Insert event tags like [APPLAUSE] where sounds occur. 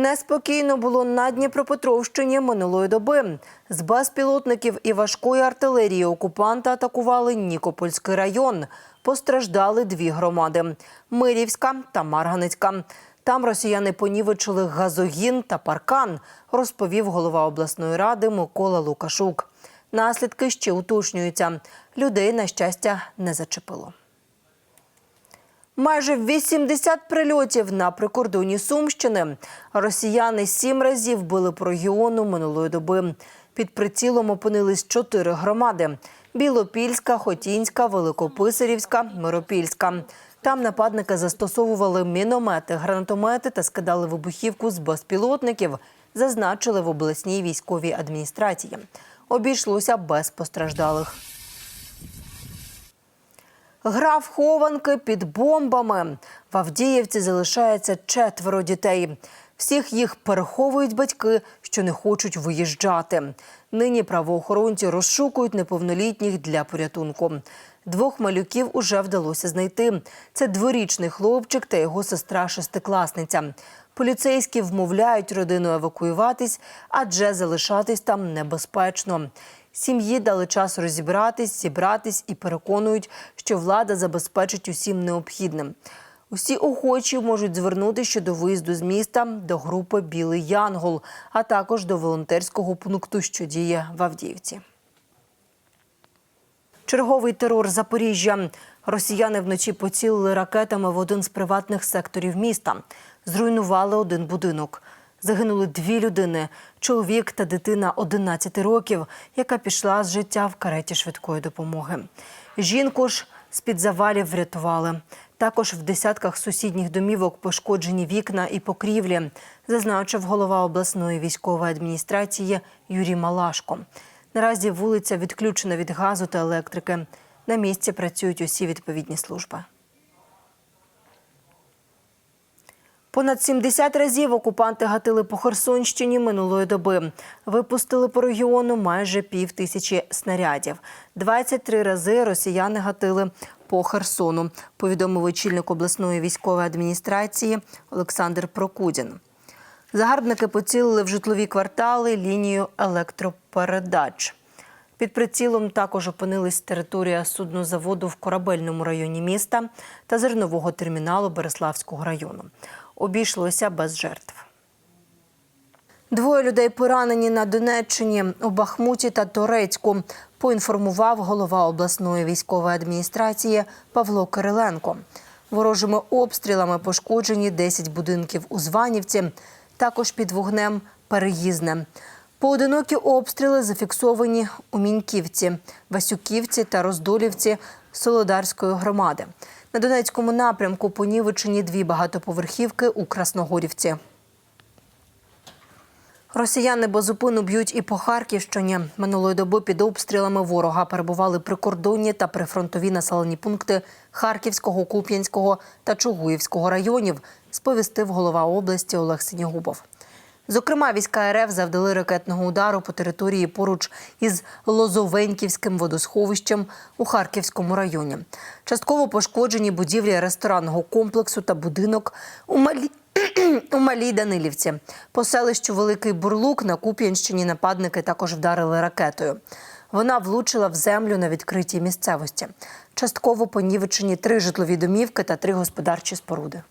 Неспокійно було на Дніпропетровщині минулої доби. З безпілотників і важкої артилерії окупанти атакували Нікопольський район. Постраждали дві громади – Мирівська та Марганецька. Там росіяни понівечили газогін та паркан, розповів голова обласної ради Микола Лукашук. Наслідки ще уточнюються. Людей, на щастя, не зачепило. Майже 80 прильотів на прикордоні Сумщини. Росіяни сім разів били по регіону минулої доби. Під прицілом опинились чотири громади: Білопільська, Хотінська, Великописарівська, Миропільська. Там нападники застосовували міномети, гранатомети та скидали вибухівку з безпілотників, зазначили в обласній військовій адміністрації. Обійшлося без постраждалих. Гра в хованки під бомбами. В Авдіївці залишається четверо дітей. Всіх їх переховують батьки, що не хочуть виїжджати. Нині правоохоронці розшукують неповнолітніх для порятунку. Двох малюків уже вдалося знайти. Це дворічний хлопчик та його сестра шестикласниця. Поліцейські вмовляють родину евакуюватись, адже залишатись там небезпечно. Сім'ї дали час розібратись, зібратись і переконують, що влада забезпечить усім необхідним. Усі охочі можуть звернутися щодо виїзду з міста до групи Білий Янгол, а також до волонтерського пункту, що діє в Авдіївці. Черговий терор Запоріжжя. Росіяни вночі поцілили ракетами в один з приватних секторів міста. Зруйнували один будинок. Загинули дві людини: чоловік та дитина 11 років, яка пішла з життя в кареті швидкої допомоги. Жінку ж з-під завалів врятували. Також в десятках сусідніх домівок пошкоджені вікна і покрівлі, зазначив голова обласної військової адміністрації Юрій Малашко. Наразі вулиця відключена від газу та електрики. На місці працюють усі відповідні служби. Понад 70 разів окупанти гатили по Херсонщині минулої доби. Випустили по регіону майже пів тисячі снарядів. 23 рази росіяни гатили по Херсону, повідомив очільник обласної військової адміністрації Олександр Прокудін. Загарбники поцілили в житлові квартали лінію електропередач. Під прицілом також опинились територія суднозаводу в корабельному районі міста та зернового терміналу Береславського району. Обійшлося без жертв. Двоє людей поранені на Донеччині у Бахмуті та Торецьку. Поінформував голова обласної військової адміністрації Павло Кириленко. Ворожими обстрілами пошкоджені 10 будинків у Званівці, також під вогнем переїзне. Поодинокі обстріли зафіксовані у Міньківці, Васюківці та Роздолівці Солодарської громади. На Донецькому напрямку понівечені дві багатоповерхівки у Красногорівці. Росіяни безупину б'ють і по Харківщині. Минулої доби під обстрілами ворога перебували прикордонні та прифронтові населені пункти Харківського, Куп'янського та Чугуївського районів, сповістив голова області Олег Синягубов. Зокрема, війська РФ завдали ракетного удару по території поруч із Лозовеньківським водосховищем у Харківському районі. Частково пошкоджені будівлі ресторанного комплексу та будинок у Малі... [CLEARS THROAT] у Малій Данилівці. По селищу Великий Бурлук на Куп'янщині нападники також вдарили ракетою. Вона влучила в землю на відкритій місцевості. Частково понівечені три житлові домівки та три господарчі споруди.